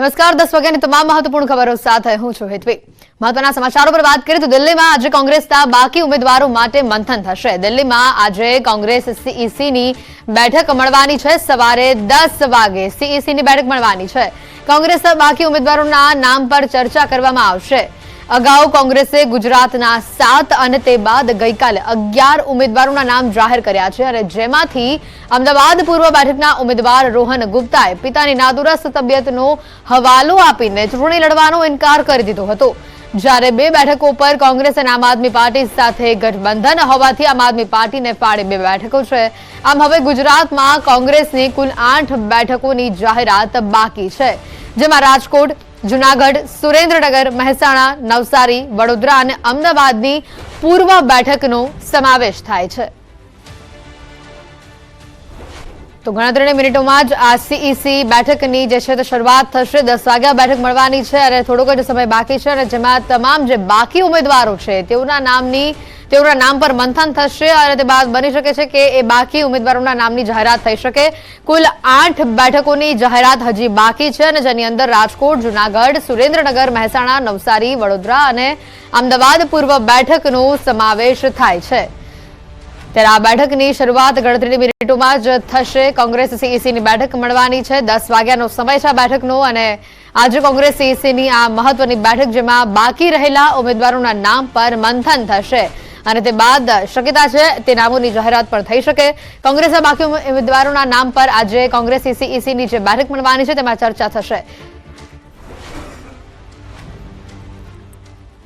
નમસ્કાર, દસ વાગ્યાની તમામ મહત્વપૂર્ણ ખબરો સાથે હું છું હેતવી. મહત્વના સમાચારો પર વાત કરીએ તો દિલ્હીમાં આજે કોંગ્રેસના બાકી ઉમેદવારો માટે મંથન થશે. દિલ્હીમાં આજે કોંગ્રેસ સીઈસીની બેઠક મળવાની છે. સવારે દસ વાગે સીઈસીની બેઠક મળવાની છે. કોંગ્રેસના બાકી ઉમેદવારોના નામ પર ચર્ચા કરવામાં આવશે. અગાઉ કોંગ્રેસે ગુજરાતના સાત અને તે બાદ ગઈકાલે અગિયાર ઉમેદવારોના નામ જાહેર કર્યા છે અને જેમાંથી અમદાવાદ પૂર્વ બેઠકના ઉમેદવાર રોહન ગુપ્તાએ પિતાની નાદુરસ્ત તબિયતનો હવાલો આપીને ચૂંટણી લડવાનો ઇનકાર કરી દીધો હતો. જ્યારે બે બેઠકો પર કોંગ્રેસ અને આમ આદમી પાર્ટી સાથે ગઠબંધન હોવાથી આમ આદમી પાર્ટીને ફાળે બે બેઠકો છે. આમ હવે ગુજરાતમાં કોંગ્રેસની કુલ આઠ બેઠકોની જાહેરાત બાકી છે. જેમાં રાજકોટ જુનાગઢ સુરેન્દ્રનગર મહેસાણા નવસારી વડોદરા અને અમદાવાદની પૂર્વ બેઠકનો સમાવેશ થાય છે. તો ઘણા ગણતરીની મિનિટોમાં જ આ સીઈસી બેઠકની જે છે તે શરૂઆત થશે. દસ વાગ્યા બેઠક મળવાની છે અને થોડોક જ સમય બાકી છે અને જેમાં તમામ જે બાકી ઉમેદવારો છે તેઓના નામની, તેઓના નામ પર મંથન થશે અને તે બાદ બની શકે છે કે એ બાકી ઉમેદવારોના નામની જાહેરાત થઈ શકે. કુલ આઠ બેઠકોની જાહેરાત હજી બાકી છે અને જેની અંદર રાજકોટ, જુનાગઢ, સુરેન્દ્રનગર, મહેસાણા, નવસારી, વડોદરા અને અમદાવાદ પૂર્વ બેઠકનો સમાવેશ થાય છે. ત્યારે આ બેઠકની શરૂઆત ગણતરીની મિનિટોમાં જ થશે. કોંગ્રેસ સીઈસીની બેઠક મળવાની છે. દસ વાગ્યાનો સમય છે આ બેઠકનો અને આજે કોંગ્રેસ સીઈસીની આ મહત્વની બેઠક જેમાં બાકી રહેલા ઉમેદવારોના નામ પર મંથન થશે અને તે બાદ શક્યતા છે તે નામોની જાહેરાત પણ થઈ શકે. કોંગ્રેસના બાકી ઉમેદવારોના નામ પર આજે કોંગ્રેસ સીઈસીની જે બેઠક મળવાની છે તેમાં ચર્ચા થશે.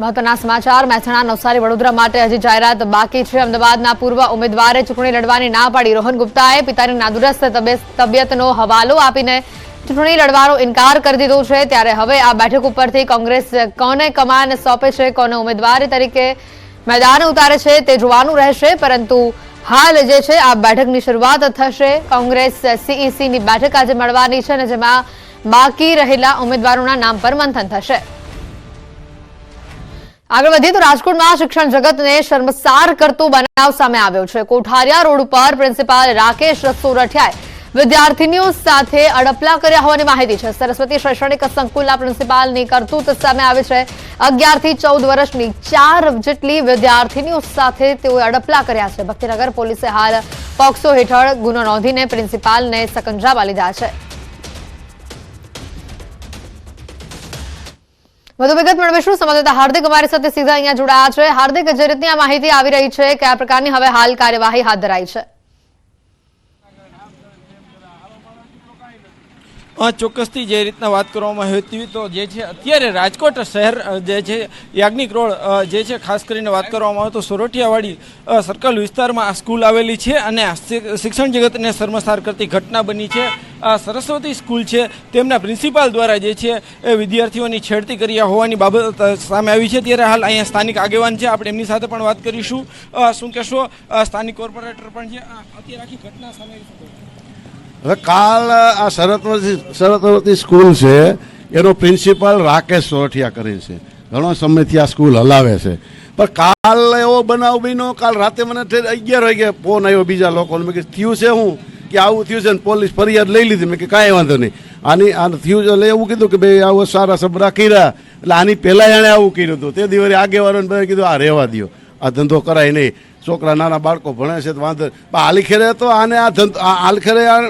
મહત્વના સમાચાર. મહેસાણા, નવસારી, વડોદરા માટે હજી જાહેરાત બાકી છે. અમદાવાદના પૂર્વ ઉમેદવારે ચૂંટણી લડવાની ના પાડી. રોહન ગુપ્તાએ પિતાની નાદુરસ્ત તબિયતનો હવાલો આપીને ચૂંટણી લડવાનો ઇનકાર કરી દીધો છે. ત્યારે હવે આ બેઠક ઉપરથી કોંગ્રેસ કોને કમાન સોંપે છે, કોને ઉમેદવાર તરીકે મેદાન ઉતારે છે તે જોવાનું રહેશે. પરંતુ હાલ જે છે આ બેઠકની શરૂઆત થશે. કોંગ્રેસ સીઈસીની બેઠક આજે મળવાની છે અને જેમાં બાકી રહેલા ઉમેદવારોના નામ પર મંથન થશે. આગળ વધીએ તો રાજકોટમાં શિક્ષણ જગતને શર્મસાર કરતો બનાવ સામે આવ્યો છે. કોઠારિયા રોડ ઉપર પ્રિન્સિપાલ રાકેશ સોરઠિયાએ વિદ્યાર્થીનીઓ સાથે અડપલા કર્યા હોવાની માહિતી છે. સરસ્વતી શૈક્ષણિક સંકુલના પ્રિન્સિપાલની કરતૂત સામે આવે છે. અગિયારથી ચૌદ વર્ષની ચાર જેટલી વિદ્યાર્થીનીઓ સાથે તેઓએ અડપલા કર્યા છે. ભક્તિનગર પોલીસે હાલ પોક્સો હેઠળ ગુનો નોંધીને પ્રિન્સિપાલને સકંજામાં લીધા છે. વધુ વિગત મેળવીશું. સંવાદદાતા હાર્દિક અમારી સાથે સીધા અહીંયા જોડાયા છે. હાર્દિક, જે રીતની આ માહિતી આવી રહી છે કે આ પ્રકારની હવે હાલ કાર્યવાહી હાથ ધરાઈ છે? ચોક્કસથી જે રીતના વાત કરવામાં આવી હતી તો જે છે, અત્યારે રાજકોટ શહેર જે છે, યાજ્ઞિક રોડ જે છે, ખાસ કરીને વાત કરવામાં આવે તો સોરઠિયાવાડી સર્કલ વિસ્તારમાં આ સ્કૂલ આવેલી છે અને શિક્ષણ જગતને શર્મસાર કરતી ઘટના બની છે. આ સરસ્વતી સ્કૂલ છે. તેમના પ્રિન્સિપાલ દ્વારા જે છે એ વિદ્યાર્થીઓની છેડતી કર્યા હોવાની બાબત સામે આવી છે. ત્યારે હાલ અહીંયા સ્થાનિક આગેવાન છે. આપણે એમની સાથે પણ વાત કરીશું. શું કહેશો? સ્થાનિક કોર્પોરેટર પણ છે. અત્યારે આખી ઘટના સામે હવે કાલ આ સરસ્વતી સરસ્વતી સ્કૂલ છે. એનો પ્રિન્સિપાલ રાકેશ સોરઠિયા કરે છે. ઘણો સમયથી આ સ્કૂલ હલાવે છે. પણ કાલ એવો બનાવ બન્યો. કાલ રાતે મને અગિયાર વાગે ફોન આવ્યો બીજા લોકોને. મેં કીધું, થયું છે હું? કે આવું થયું છે ને પોલીસ ફરિયાદ લઈ લીધી મેં કે કાંઈ વાંધો નહીં. આની આ થયું છે એટલે એવું કીધું કે ભાઈ આવો સારા સબરા કર્યા. એટલે આની પહેલાં એણે આવું કર્યું હતું. તે દિવસે આગેવાનોને બધા કીધું, આ રહેવા દ્યો. આ ધંધો કરાય નહીં. છોકરા નાના બાળકો ભણે છે તો વાંધો આલીખેરે તો આને આ ધંધો આ આલખેરે આ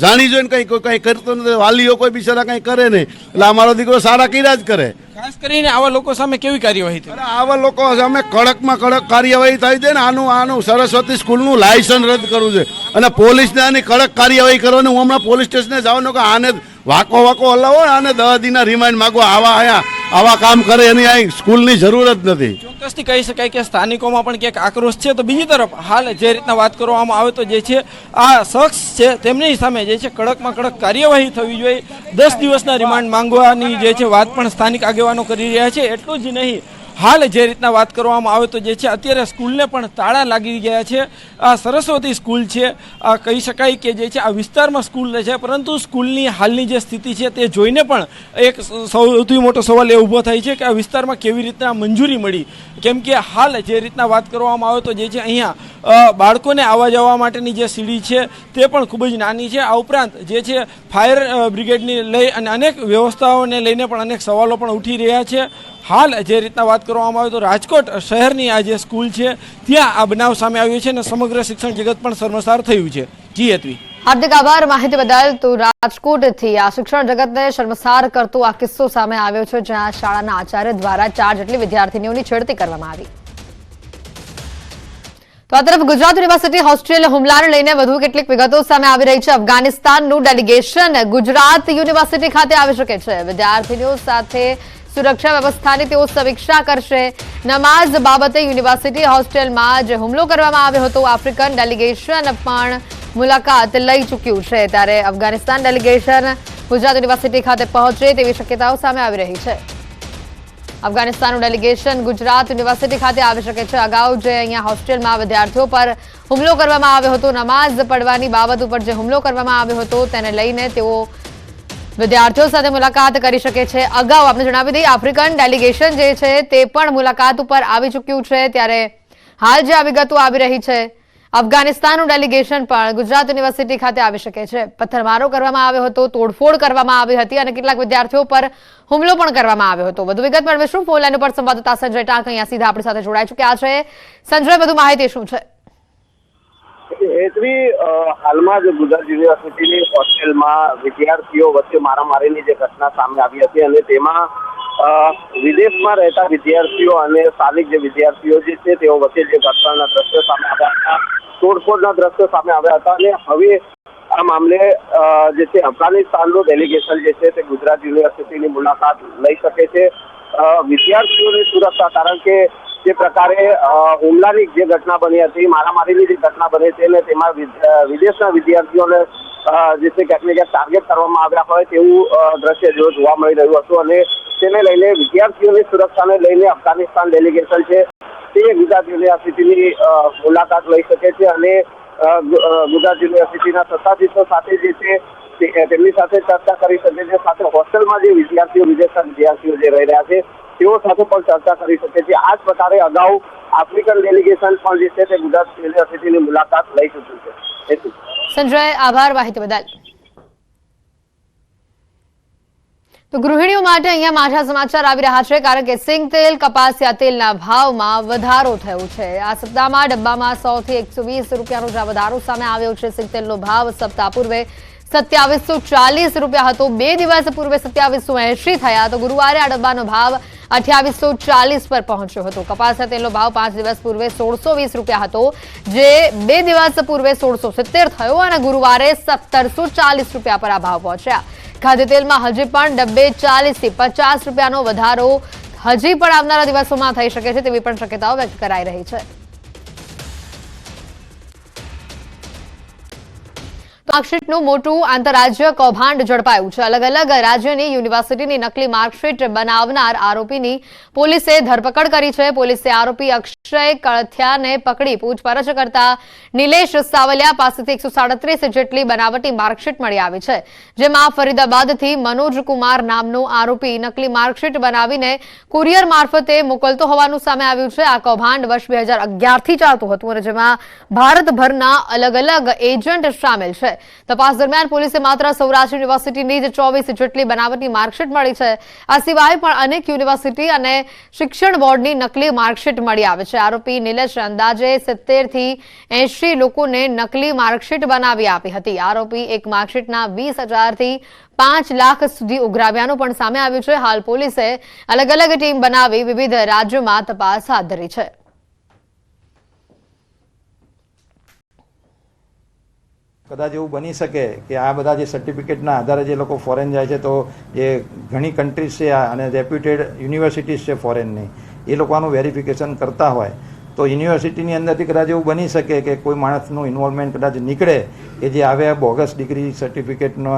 જાણી જોઈને કંઈ કોઈ કંઈ કરતો નથી. વાલીઓ કોઈ બિચારા કંઈ કરે નહીં. એટલે અમારો દીકરો સારા કર્યા જ કરે. ખાસ કરીને આવા લોકો સામે કેવી કાર્યવાહી અરે આવા લોકો સામે કડકમાં કડક કાર્યવાહી થાય છે ને આનું આનું સરસ્વતી સ્કૂલનું લાયસન્સ રદ કરવું છે અને પોલીસને આની કડક કાર્યવાહી કરવાની. હું હમણાં પોલીસ સ્ટેશને જવાનું કે આને વાકો વાકો હલાવો આને દસ દિનના રિમાન્ડ માગો. આવા આયા આવા કામ કરે એની અહીં સ્કૂલની જરૂર જ નથી. ચોક્કસથી કહી શકાય કે સ્થાનિકોમાં પણ ક્યાંક આક્રોશ છે. તો બીજી તરફ હાલ જે રીતના વાત કરવામાં આવે તો જે છે, આ શખ્સ છે, તેમની સામે જે છે, કડકમાં કડક કાર્યવાહી થવી જોઈએ. દસ દિવસના રિમાન્ડ માંગવાની જે છે, વાત પણ સ્થાનિક આગેવાનો કરી રહ્યા છે. એટલું જ નહીં હાલ જે રીતના વાત કરવામાં આવે તો જે છે, અત્યારે સ્કૂલને પણ તાળા લાગી ગયા છે. આ સરસ્વતી સ્કૂલ છે. આ કહી શકાય કે જે છે, આ વિસ્તારમાં સ્કૂલ છે, પરંતુ સ્કૂલની હાલની જે સ્થિતિ છે, તે જોઈને પણ એક સૌથી મોટો સવાલ એ ઊભો થાય છે કે આ વિસ્તારમાં કેવી રીતના મંજૂરી મળી? કેમ કે હાલ જે રીતના વાત કરવામાં આવે તો જે છે, અહીંયા બાળકોને આવવા જવા માટેની જે સીડી છે, તે પણ ખૂબ જ નાની છે. આ ઉપરાંત જે છે, ફાયર બ્રિગેડની લઈ અને અનેક વ્યવસ્થાઓને લઈને પણ અનેક સવાલો પણ ઉઠી રહ્યા છે. હાલ જે રીતના વાત કરવામાં આવે તો રાજકોટ શહેરની આ જે સ્કૂલ છે, ત્યાં આ બનાવ સામે આવ્યો છે અને સમગ્ર શિક્ષણ જગત પણ શર્મસાર થયું છે. જી હેતવી હાર્દિક આભાર. માહિતી બદલ તો રાજકોટથી આ શિક્ષણ જગતને શર્મસાર કરતો આ કિસ્સો સામે આવ્યો છે, જ્યાં શાળાના આચાર્ય દ્વારા ચાર જેટલી વિદ્યાર્થીનીઓની છેડતી કરવામાં આવી. તો આ તરફ ગુજરાત યુનિવર્સિટી હોસ્ટેલ હુમલાને લઈને વધુ કેટલીક વિગતો સામે આવી રહી છે. અફઘાનિસ્તાનનું ડેલિગેશન ગુજરાત યુનિવર્સિટી ખાતે આવી શકે છે. વિદ્યાર્થીનીઓ સાથે સુરક્ષા વ્યવસ્થાની તેઓ સમીક્ષા કરશે. નમાઝ બાબતે યુનિવર્સિટી હોસ્ટેલમાં જે હુમલો કરવામાં આવ્યો હતો. આફ્રિકન ડેલિગેશન પણ મુલાકાત લઈ ચૂક્યું છે. ત્યારે અફઘાનિસ્તાન ડેલિગેશન ગુજરાત યુનિવર્સિટી ખાતે પહોંચે તેવી શક્યતાઓ સામે આવી રહી છે. અફઘાનિસ્તાનનું ડેલિગેશન ગુજરાત યુનિવર્સિટી ખાતે આવી શકે છે. અગાઉ જે અહીંયા હોસ્ટેલમાં વિદ્યાર્થીઓ પર હુમલો કરવામાં આવ્યો હતો, નમાઝ પડવાની બાબત ઉપર જે હુમલો કરવામાં આવ્યો હતો, તેને લઈને તેઓ વિદ્યાર્થીઓ સાથે મુલાકાત કરી શકે છે. અગાઉ આપણે જણાવી દઈએ, આફ્રિકન ડેલિગેશન જે છે તે પણ મુલાકાત ઉપર આવી ચૂક્યું છે. ત્યારે હાલ જે આ વિગતો આવી રહી છે, અફઘાનિસ્તાનનું ડેલિગેશન પણ ગુજરાત યુનિવર્સિટી ખાતે આવી શકે છે. પથ્થરમારો કરવામાં આવ્યો હતો, તોડફોડ કરવામાં આવી હતી અને કેટલાક વિદ્યાર્થીઓ પર હુમલો પણ કરવામાં આવ્યો હતો. વધુ વિગત મેળવીશું ફોન લાઈન ઉપર સંવાદદાતા સંજય ટાંક અહીંયા સીધા આપણી સાથે જોડાઈ ચૂક્યા છે. સંજય, વધુ માહિતી શું છે? હેતવી હાલમાં જ ગુજરાત યુનિવર્સિટીની હોસ્ટેલમાં વિદ્યાર્થીઓ વચ્ચે મારામારીની જે ઘટના સામે આવી હતી અને તેમાં વિદેશમાં રહેતા વિદ્યાર્થીઓ અને સ્થાનિક જે વિદ્યાર્થીઓ જે છે, તેઓ વચ્ચે જે ઘટનાના દ્રશ્યો સામે આવ્યા હતા, તોડફોડના દ્રશ્યો સામે આવ્યા હતા અને હવે આ મામલે જે છે, અફઘાનિસ્તાનનું ડેલિગેશન જે છે, તે ગુજરાત યુનિવર્સિટીની મુલાકાત લઈ શકે છે. વિદ્યાર્થીઓની સુરક્ષા, કારણ કે જે પ્રકારે હુમલાની જે ઘટના બની હતી, મારામારીની જે ઘટના બની છે અને તેમાં વિદેશના વિદ્યાર્થીઓને જે છે ક્યાંક ટાર્ગેટ કરવામાં આવ્યા હોય તેવું દ્રશ્ય જો જોવા મળી રહ્યું હતું અને તેને લઈને વિદ્યાર્થીઓની સુરક્ષાને લઈને અફઘાનિસ્તાન ડેલિગેશન છે તે ગુજરાત યુનિવર્સિટીની મુલાકાત લઈ શકે છે અને ગુજરાત યુનિવર્સિટીના સત્તાધીશો સાથે જે છે તેમની સાથે ચર્ચા કરી શકે છે. સાથે હોસ્ટેલમાં જે વિદ્યાર્થીઓ, વિદેશના વિદ્યાર્થીઓ જે રહી રહ્યા છે, તેઓ સાથે પણ ચર્ચા કરી શકે છે. આ જ પ્રકારે અગાઉ આફ્રિકન ડેલિગેશન પણ જે છે તે ગુજરાત યુનિવર્સિટીની મુલાકાત લઈ ચૂક્યું છે. સંજય, આભાર માહિતી બદલ. તો ગૃહિણીઓ માટે અહીંયા માઠા સમાચાર આવી રહ્યા છે. કારણ કે સિંગ તેલ કપાસિયા તેલના ભાવમાં વધારો થયો છે. આ સપ્તાહમાં ડબ્બામાં સો થી એકસો વીસ રૂપિયાનો જ વધારો સામે આવ્યો છે. સિંગ તેલનો ભાવ સપ્તાહ પૂર્વે સત્યાવીસો ચાલીસ રૂપિયા હતો. બે દિવસ પૂર્વે સત્યાવીસો એંશી થયા તો ગુરુવારે આ ડબ્બાનો ભાવ અઠ્યાવીસો ચાલીસ પર પહોંચ્યો હતો. કપાસના તેલનો ભાવ પાંચ દિવસ પૂર્વે સોળસો વીસ રૂપિયા હતો, જે બે દિવસ પૂર્વે સોળસો સિત્તેર થયો અને ગુરુવારે સત્તરસો ચાલીસ રૂપિયા પર આ ભાવ પહોંચ્યા. ખાદ્ય તેલમાં હજી પણ ડબ્બે ચાલીસથી પચાસ રૂપિયાનો વધારો હજી પણ આવનારા દિવસોમાં થઈ શકે છે તેવી પણ શક્યતાઓ વ્યક્ત કરાઈ રહી છે. માર્કશીટનું મોટું આંતરરાજ્ય કૌભાંડ ઝડપાયું છે. અલગ અલગ રાજ્યની યુનિવર્સિટીની નકલી માર્કશીટ બનાવનાર આરોપીની પોલીસે ધરપકડ કરી છે. પોલીસે આરોપી અક્ષય કળથિયાને પકડી પૂછપરછ કરતા નિલેશ સાવલિયા પાસેથી એકસો જેટલી બનાવટી માર્કશીટ મળી આવી છે. જેમાં ફરીદાબાદથી મનોજ કુમાર નામનો આરોપી નકલી માર્કશીટ બનાવીને કુરિયર મારફતે મોકલતો હોવાનું સામે આવ્યું છે. આ કૌભાંડ વર્ષ બે હજાર અગિયારથી ચાલતું હતું અને જેમાં ભારતભરના અલગ અલગ એજન્ટ સામેલ છે. તપાસ દરમિયાન પોલીસે માત્ર સૌરાષ્ટ્ર યુનિવર્સિટીની જ ચોવીસ જેટલી બનાવટની માર્કશીટ મળી છે. આ સિવાય પણ અનેક યુનિવર્સિટી અને શિક્ષણ બોર્ડની નકલી માર્કશીટ મળી આવે છે. આરોપી નિલેશ અંદાજે સિત્તેરથી એંશી લોકોને નકલી માર્કશીટ બનાવી આપી હતી. આરોપી એક માર્કશીટના વીસ હજારથી પાંચ લાખ સુધી ઉઘરાવ્યાનું પણ સામે આવ્યું છે. હાલ પોલીસે અલગ અલગ ટીમ બનાવી વિવિધ રાજ્યોમાં તપાસ હાથ ધરી છે. કદાચ એવું બની શકે કે આ બધા જે સર્ટિફિકેટના આધારે જે લોકો ફોરેન જાય છે, તો જે ઘણી કન્ટ્રીઝ છે આ અને રેપ્યુટેડ યુનિવર્સિટીઝ છે ફોરેનની એ લોકોનું વેરિફિકેશન કરતા હોય, તો યુનિવર્સિટીની અંદરથી કદાચ એવું બની શકે કે કોઈ માણસનું ઇન્વોલ્વમેન્ટ કદાચ નીકળે કે જે આવે બોગસ ડિગ્રી સર્ટિફિકેટનો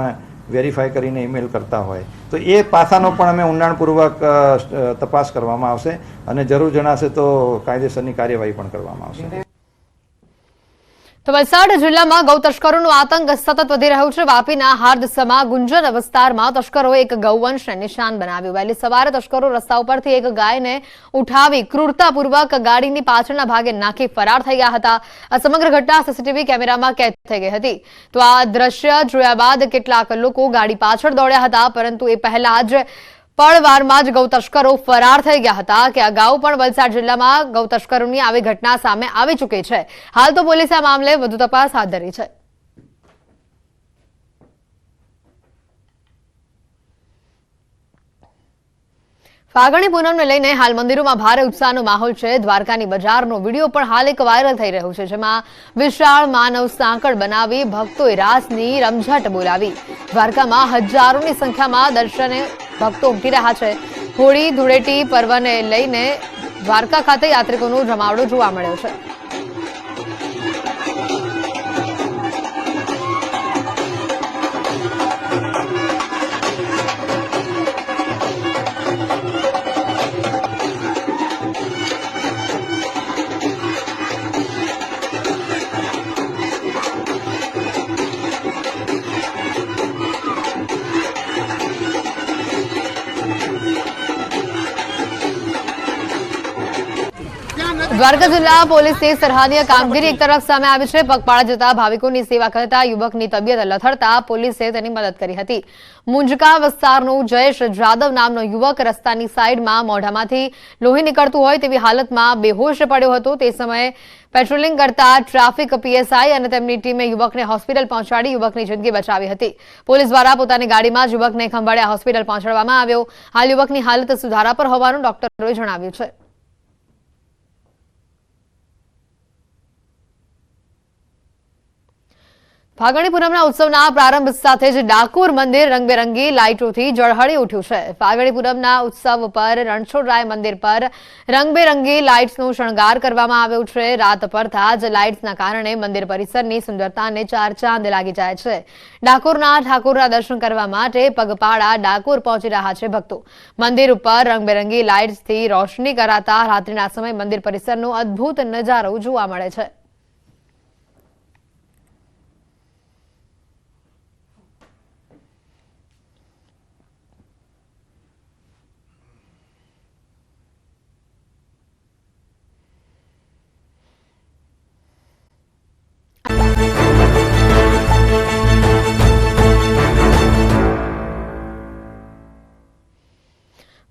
વેરીફાઈ કરીને ઈમેલ કરતા હોય. તો એ પાસાનો પણ અમે ઊંડાણપૂર્વક તપાસ કરવામાં આવશે અને જરૂર જણાશે તો કાયદેસરની કાર્યવાહી પણ કરવામાં આવશે. તો વલસાડ જિલ્લામાં ગૌ તસ્કરોનો આતંક સતત વધી રહ્યો છે. વાપીના હાર્દસમાં ગુંજર વિસ્તારમાં તસ્કરોએ એક ગૌવંશને નિશાન બનાવ્યું. વહેલી સવારે તસ્કરો રસ્તા ઉપરથી એક ગાયને ઉઠાવી ક્રૂરતાપૂર્વક ગાડીની પાછળના ભાગે નાખી ફરાર થઈ ગયા હતા. આ સમગ્ર ઘટના સીસીટીવી કેમેરામાં કેદ થઈ ગઈ હતી. તો આ દ્રશ્ય જોયા બાદ કેટલાક લોકો ગાડી પાછળ દોડ્યા હતા, પરંતુ એ પહેલા જ પળવારમાં જ ગૌતસ્કરો ફરાર થઈ ગયા હતા. કે અગાઉ પણ વલસાડ જિલ્લામાં ગૌતસ્કરોની આવી ઘટના સામે આવી ચૂકી છે. હાલ તો પોલીસે આ મામલે વધુ તપાસ હાથ ધરી છે. ફાગણી પૂનમને લઈને હાલ મંદિરોમાં ભારે ઉત્સાહનો માહોલ છે. દ્વારકાની બજારનો વીડિયો પણ હાલ એક વાયરલ થઈ રહ્યો છે, જેમાં વિશાળ માનવ સાંકળ બનાવી ભક્તોએ રાસની રમઝટ બોલાવી. દ્વારકામાં હજારોની સંખ્યામાં દર્શને ભક્તો ઉમટી રહ્યા છે. હોળી, ધૂળેટી પર્વને લઈને દ્વારકા ખાતે યાત્રિકોનો જમાવડો જોવા મળ્યો છે. દ્વારકા જિલ્લા પોલીસની સરહદીય કામગીરી એક તરફ સામે આવી છે. પગપાળા જતા ભાવિકોની સેવા કરતા યુવકની તબિયત લથડતા પોલીસે તેની મદદ કરી હતી. મુંજકા વિસ્તારનો જયેશ જાદવ નામનો યુવક રસ્તાની સાઈડમાં મોઢામાંથી લોહી નીકળતું હોય તેવી હાલતમાં બેહોશ પડ્યો હતો. તે સમયે પેટ્રોલિંગ કરતા ટ્રાફિક પીએસઆઈ અને તેમની ટીમે યુવકને હોસ્પિટલ પહોંચાડી યુવકની જિંદગી બચાવી હતી. પોલીસ દ્વારા પોતાની ગાડીમાં જ યુવકને ખંભાળિયા હોસ્પિટલ પહોંચાડવામાં આવ્યો. હાલ યુવકની હાલત સુધારા પર હોવાનું ડોક્ટરોએ જણાવ્યું છે. ફાગણી પૂનમના ઉત્સવના પ્રારંભ સાથે જ ડાકોર મંદિર રંગબેરંગી લાઇટોથી ઝળહળી ઉઠ્યું છે. ફાગણી પૂનમના ઉત્સવ પર રણછોડરાય મંદિર પર રંગબેરંગી લાઇટ્સનો શણગાર કરવામાં આવ્યો છે. રાત પડતા જ લાઇટ્સના કારણે મંદિર પરિસરની સુંદરતાને ચાર ચાંદ લાગી જાય છે. ડાકોરના ઠાકોરના દર્શન કરવા માટે પગપાળા ડાકોર પહોંચી રહ્યા છે ભક્તો. મંદિર ઉપર રંગબેરંગી લાઇટ્સથી રોશની કરાતા રાત્રિના સમય મંદિર પરિસરનો અદ્ભુત નજારો જોવા મળે છે.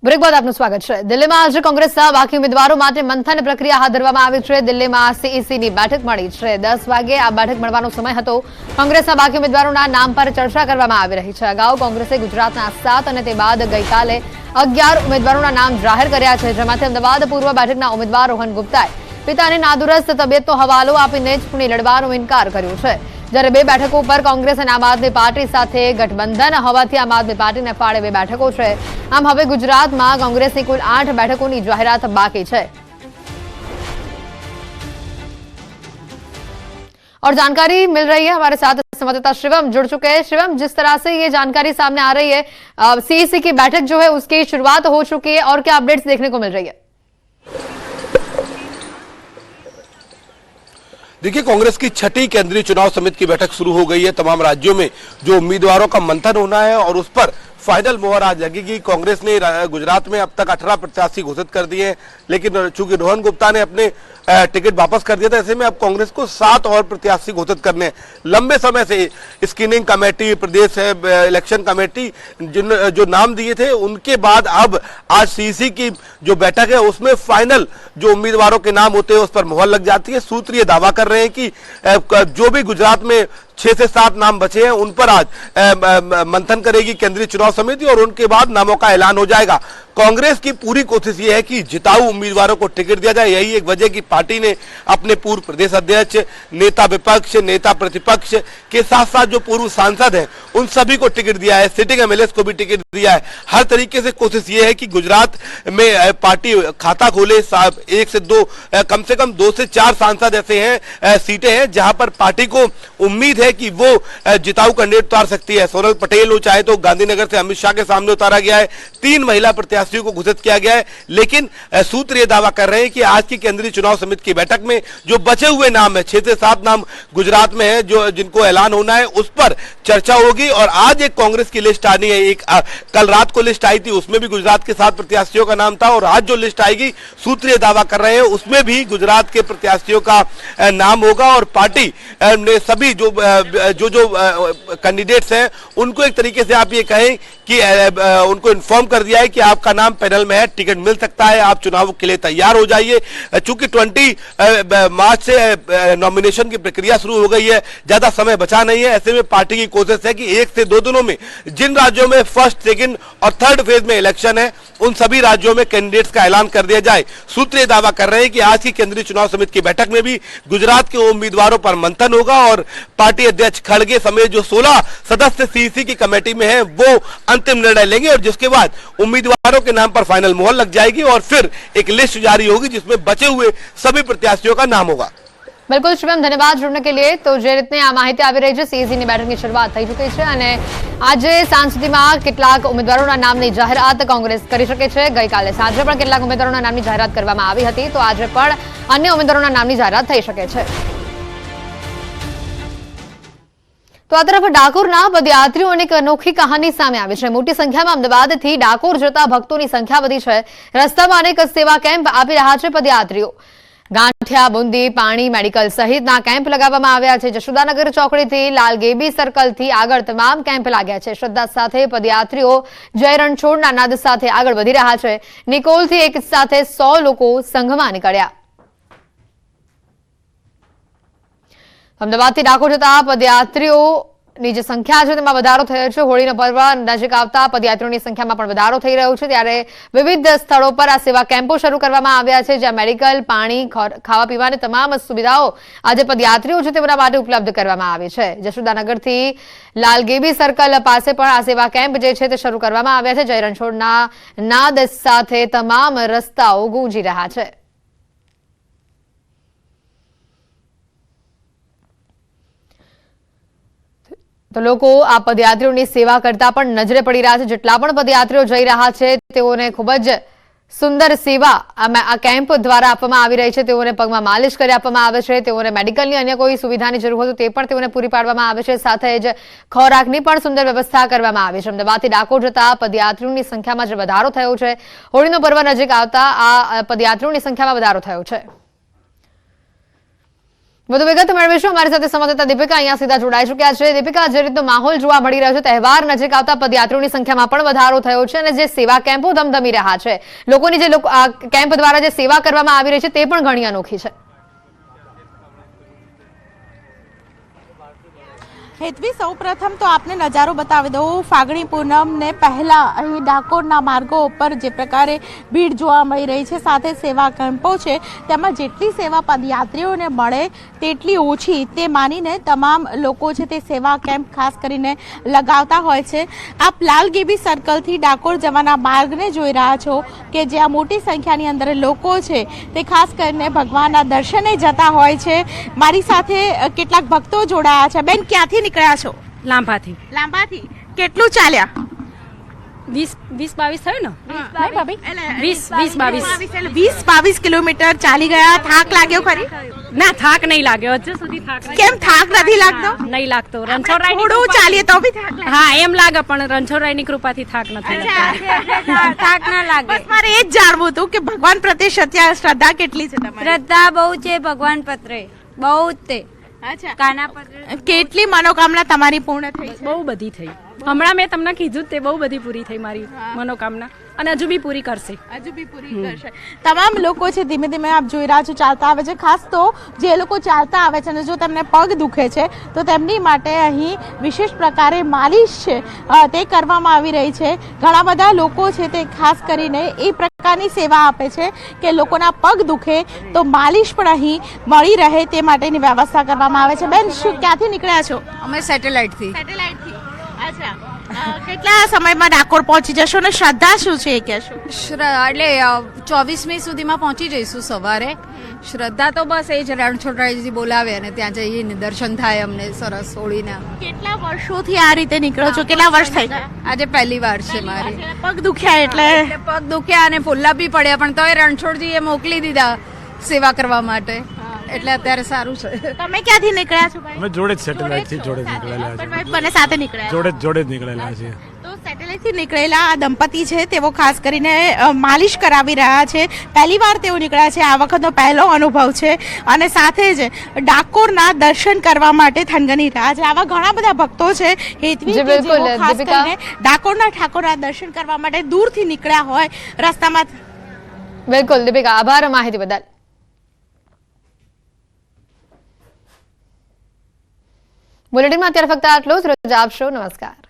બ્રેક આપનું સ્વાગત છે. દિલ્હીમાં આજે કોંગ્રેસના બાકી ઉમેદવારો માટે મંથન પ્રક્રિયા હાથ ધરવામાં આવી છે. દિલ્હીમાં સીઈસીની બેઠક મળી છે. દસ વાગે આ બેઠક મળવાનો સમય હતો. કોંગ્રેસના બાકી ઉમેદવારોના નામ પર ચર્ચા કરવામાં આવી રહી છે. અગાઉ કોંગ્રેસે ગુજરાતના સાત અને તે બાદ ગઈકાલે અગિયાર ઉમેદવારોના નામ જાહેર કર્યા છે, જેમાંથી અમદાવાદ પૂર્વ બેઠકના ઉમેદવાર રોહન ગુપ્તાએ પિતાની નાદુરસ્ત તબિયતનો હવાલો આપીને ચૂંટણી લડવાનો ઇનકાર કર્યો છે. જ્યારે બે બેઠકો પર કોંગ્રેસ અને આમ આદમી પાર્ટી સાથે ગઠબંધન હોવાથી આમ આદમી પાર્ટીને ફાળે બે બેઠકો છે આમ હવે ગુજરાતમાં કોંગ્રેસની કુલ આઠ બેઠકોની જાહેરાત બાકી છે और जानकारी मिल रही है हमारे साथ संवाददाता शिवम जुड़ चुके हैं शिवम जिस तरह से ये जानकारी सामने आ रही है सीईसी की बैठक जो है उसकी शुरुआत हो चुकी है और क्या अपडेट्स देखने को मिल रही है देखिए, कांग्रेस की छठी केंद्रीय चुनाव समिति की बैठक शुरू हो गई है। तमाम राज्यों में जो उम्मीदवारों का मंथन होना है और उस पर फाइनल मोहर आज लगेगी कांग्रेस ने, गुजरात में अब तक 18 प्रत्याशी घोषित कर दिए हैं। लेकिन चूँकि रोहन गुप्ता ने अपने टिकट वापस कर दिया था। ऐसे में अब कांग्रेस को सात और प्रत्याशी घोषित करने लंबे समय से स्क्रीनिंग कमेटी प्रदेश इलेक्शन कमेटी जिन जो नाम दिए थे, उनके बाद अब आज सीसी की जो बैठक है, उसमें फाइनल जो उम्मीदवारों के नाम होते हैं, उस पर मोहर लग जाती है। सूत्र ये दावा कर रहे हैं कि जो भी गुजरात में छह से सात नाम बचे हैं, उन पर आज मंथन करेगी केंद्रीय चुनाव समिति और उनके बाद नामों का ऐलान हो जाएगा। कांग्रेस की पूरी कोशिश ये है कि जिताऊ उम्मीदवारों को टिकट दिया जाए। यही एक वजह की पार्टी ने अपने पूर्व प्रदेश अध्यक्ष, नेता विपक्ष, नेता प्रतिपक्ष के साथ साथ जो पूर्व सांसद हैं, उन सभी को टिकट दिया है। सिटिंग एमएलए को भी टिकट दिया है। हर तरीके से कोशिश ये है कि गुजरात में पार्टी खाता खोले। एक से दो कम से कम दो से चार सांसद ऐसे हैं सीटें हैं, जहाँ पर पार्टी को उम्मीद है कि वो जिताऊ कैंडिडेट उतार सकती है। सोनल पटेल हो चाहे तो गांधीनगर से अमित शाह के सामने उतारा गया है। तीन महिला प्रत्याशियों को घोषित किया गया है। लेकिन सूत्र ये दावा कर रहे हैं कि आज की केंद्रीय चुनाव समिति की बैठक में जो बचे हुए नाम है छह से सात नाम गुजरात में है जो जिनको ऐलान होना है उस पर चर्चा होगी। और आज एक कांग्रेस की लिस्ट आनी है एक अ, कल रात को लिस्ट आई थी उसमें भी गुजरात के सात प्रत्याशियों का नाम था और आज जो लिस्ट आएगी सूत्र दावा कर रहे हैं उसमें भी गुजरात के प्रत्याशियों का नाम होगा। और पार्टी ने सभी जो जो जो कैंडिडेट्स हैं उनको एक तरीके से आप ये कहें कि उनको इन्फॉर्म कर दिया है कि आपका नाम पैनल में है टिकट मिल सकता है आप चुनाव के लिए तैयार हो जाइए। चूँकि ट्वेंटी मार्च से नॉमिनेशन की प्रक्रिया शुरू हो गई है। ज़्यादा समय बचा नहीं है। ऐसे में पार्टी की कोशिश है कि एक से दो दिनों में जिन राज्यों में फ़र्स्ट सेकंड और थर्ड फ़ेज़ में इलेक्शन है, उन सभी राज्यों में कैंडिडेट्स का ऐलान कर दिया जाए। सूत्र दावा कर रहे हैं कि आज की केंद्रीय चुनाव समिति की बैठक में भी गुजरात के उम्मीदवारों पर मंथन होगा और पार्टी अध्यक्ष खड़गे समेत जो 16 सदस्य सीसी की कमेटी में है, वो अंतिम निर्णय लेंगे और जिसके बाद उम्मीदवारों के नाम पर फाइनल मोहर लग जाएगी और फिर एक लिस्ट जारी होगी जिसमें बचे हुए सभी प्रत्याशियों का नाम होगा બિલકુલ શુભમ ધન્યવાદ જોડને કે લીએ તો જે રીતની આ માહિતી આવી રહી છે સીઈસીની બેઠકની શરૂઆત થઈ ચૂકી છે અને આજે સાંજ સુધીમાં કેટલાક ઉમેદવારોના નામની જાહેરાત કોંગ્રેસ કરી શકે છે ગઈકાલે સાંજે પણ કેટલાક ઉમેદવારોના નામની જાહેરાત કરવામાં આવી હતી તો આજે પણ અન્ય ઉમેદવારોના નામની જાહેરાત થઈ શકે છે તો આ તરફ ડાકોરના પદયાત્રીઓની એક અનોખી કહાની સામે આવી છે મોટી સંખ્યામાં અમદાવાદથી ડાકોર જતા ભક્તોની સંખ્યા વધી છે રસ્તામાં અનેક સેવા કેમ્પ આપી રહ્યા છે પદયાત્રીઓ ગાંઠિયા, બુંદી, પાણી, મેડિકલ સહિતના કેમ્પ લગાવવામાં આવ્યા છે. જશોદાનગર ચોકડીથી લાલગેબી સર્કલથી આગળ તમામ કેમ્પ લાગ્યા છે. શ્રદ્ધા સાથે પદયાત્રીઓ જય રણછોડના નાદ સાથે આગળ વધી રહ્યા છે. નિકોલથી એક સાથે સો લોકો સંઘમાં નીકળ્યા. અમદાવાદથી ડાકોર જતા પદયાત્રીઓની જે સંખ્યા છે તેમાં વધારો થયો છે. હોળીનો પર્વ નજીક આવતા પદયાત્રીઓની સંખ્યામાં પણ વધારો થઈ રહ્યો છે. ત્યારે વિવિધ સ્થળો પર આ સેવા કેમ્પો શરૂ કરવામાં આવ્યા છે, જ્યાં મેડિકલ, પાણી ખાવા પીવાની તમામ સુવિધાઓ આજે પદયાત્રીઓ છે તેમના માટે ઉપલબ્ધ કરવામાં આવી છે. જશોદાનગરથી લાલગેબી સર્કલ પાસે પણ આ સેવા કેમ્પ જે છે તે શરૂ કરવામાં આવ્યા છે. જય રણછોડના નાદ સાથે તમામ રસ્તાઓ ગુંજી રહ્યા છે. તો લોકો આ પદયાત્રીઓની સેવા કરતા પણ નજરે પડી રહ્યા છે. જેટલા પણ પદયાત્રીઓ જઈ રહ્યા છે, તેઓને ખૂબ જ સુંદર સેવા આ કેમ્પ દ્વારા આપવામાં આવી રહી છે. તેઓને પગમાં માલિશ કરી આપવામાં આવે છે. તેઓને મેડિકલની અન્ય કોઈ સુવિધાની જરૂર હોય તો પણ તેઓને પૂરી પાડવામાં આવે છે. સાથે જ ખોરાકની પણ સુંદર વ્યવસ્થા કરવામાં આવી છે. અમદાવાદથી ડાકોર જતા પદયાત્રીઓની સંખ્યામાં જે વધારો થયો છે. હોળીનો પર્વ નજીક આવતા આ પદયાત્રીઓની સંખ્યામાં વધારો થયો છે. વધુ વિગત મેળવીશું. અમારી સાથે સંવાદદાતા દીપિકા અહીંયા સીધા જોડાઈ ચુક્યા છે. દીપિકા, જે રીતનો માહોલ જોવા મળી રહ્યો છે, તહેવાર નજીક આવતા પદયાત્રીઓની સંખ્યામાં પણ વધારો થયો છે અને જે સેવા કેમ્પો ધમધમી રહ્યા છે. લોકોની જે કેમ્પ દ્વારા જે સેવા કરવામાં આવી રહી છે, તે પણ ઘણી અનોખી છે. હેતવી, સૌપ્રથમ તો આપને નજારો બતાવી દઉં. ફાગણી પૂનમને પહેલા અહીં ડાકોરના માર્ગો ઉપર જે પ્રકારે ભીડ જોવા મળી રહી છે, સાથે સેવા કેમ્પો છે, તેમાં જેટલી સેવા પદયાત્રીઓને મળે તેટલી ઓછી તે માનીને તમામ લોકો છે તે સેવા કેમ્પ ખાસ કરીને લગાવતા હોય છે. આપ લાલગીબી સર્કલથી ડાકોર જવાના માર્ગને જોઈ રહ્યા છો કે જ્યાં મોટી સંખ્યાની અંદર લોકો છે તે ખાસ કરીને ભગવાનના દર્શને જતા હોય છે. મારી સાથે કેટલાક ભક્તો જોડાયા છે. બેન, ક્યાંથી નીકળ્યા છો? લાંબાથી. લાંબાથી? કેટલું ચાલ્યા? વીસ વીસ બાવીસ થયું ને? વીસ વીસ બાવીસ. વીસ બાવીસ કિલોમીટર ચાલી ગયા. થાક લાગ્યો ખરી? ના થાક નહીં લાગ્યો. હજુ સુધી થાક કેમ થાક નથી લાગતો? નહીં લાગતો. રણછોડરાયની થોડું કૃપા- ચાલીએ તો બી થાક હા એમ લાગે પણ રણછોડરાયની કૃપાથી થાક નથી લાગતો. થાક ના લાગે. મારે એ જ જાણવું હતું કે ભગવાન પ્રત્યે શ્રદ્ધા કેટલી છે તમારી? શ્રદ્ધા બહુ છે ભગવાન પત્રે બહુ જ તે. કેટલી મનોકામના તમારી પૂર્ણ થઈ બહુ બધી થઈ. હમણાં મેં તમને કીધું તે બહુ બધી પૂરી થઈ મારી મનોકામના. અને હજુ બી પૂરી કરશે. હજુ બી પૂરી કરશે. તમામ લોકો છે ધીમે ધીમે આપ જોઈ રહ્યા છો ચાલતા આવે છે. ખાસ તો જે લોકો ચાલતા આવે છે અને જો તેમને પગ દુખે છે તો તેમની માટે અહીં વિશેષ પ્રકારે માલિશ છે તે કરવામાં આવી રહી છે. ઘણા બધા લોકો છે તે ખાસ કરીને એ પ્રકારની સેવા આપે છે કે લોકોના પગ દુખે તો માલિશ પણ અહીં મળી રહે તે માટેની વ્યવસ્થા કરવામાં આવે છે. બેન શું ક્યાંથી નીકળ્યા છો? અમે સેટેલાઇટથી. સેટેલાઇટથી. અચ્છા. કેટલા સમયમાં ડાકોર પહોંચી જશો અને શ્રદ્ધા શું છે એ કહેશો? એટલે ચોવીસમી સુધીમાં પહોંચી જઈશું સવારે. શ્રદ્ધા તો બસ એ જ રણછોડરાયજી બોલાવે અને ત્યાં જઈને દર્શન થાય અમને સરસ હોળીના કેટલા વર્ષોથી આ રીતે નીકળો છો? કેટલા વર્ષ થઈ આજે પહેલી વાર છે મારી. પગ દુખ્યા એટલે? એટલે પગ દુખ્યા અને ફુલ્લા બી પડ્યા પણ તોય રણછોડજીએ મોકલી દીધા સેવા કરવા માટે. એટલે અત્યારે સારું છે. તમે ક્યાંથી નીકળ્યા છો ભાઈ? અમે જોડે જ સેટેલાઇટથી જોડે જ નીકળેલા છે બંને સાથે નીકળ્યા જોડે જ જોડે જ નીકળેલા છે તો સેટેલાઇટથી નીકળેલા આ દંપતી છે તેઓ ખાસ કરીને માલિશ કરાવી રહ્યા છે. પહેલી વાર તેઓ નીકળ્યા છે. આ વખતનો પહેલો અનુભવ છે. અને સાથે જ ડાકોરના દર્શન કરવા માટે થનગની રહ્યા છે. આવા ઘણા બધા ભક્તો છે. હેતવી બિલકુલ, ખાસ કરીને ડાકોરના ઠાકોરના દર્શન કરવા માટે દૂરથી નીકળ્યા હોય રસ્તામાં બિલકુલ દીપિકા આભાર માહિતી બદલ. બુલેટિનમાં અત્યારે ફક્ત આટલું જ. રજા આપશો નમસ્કાર.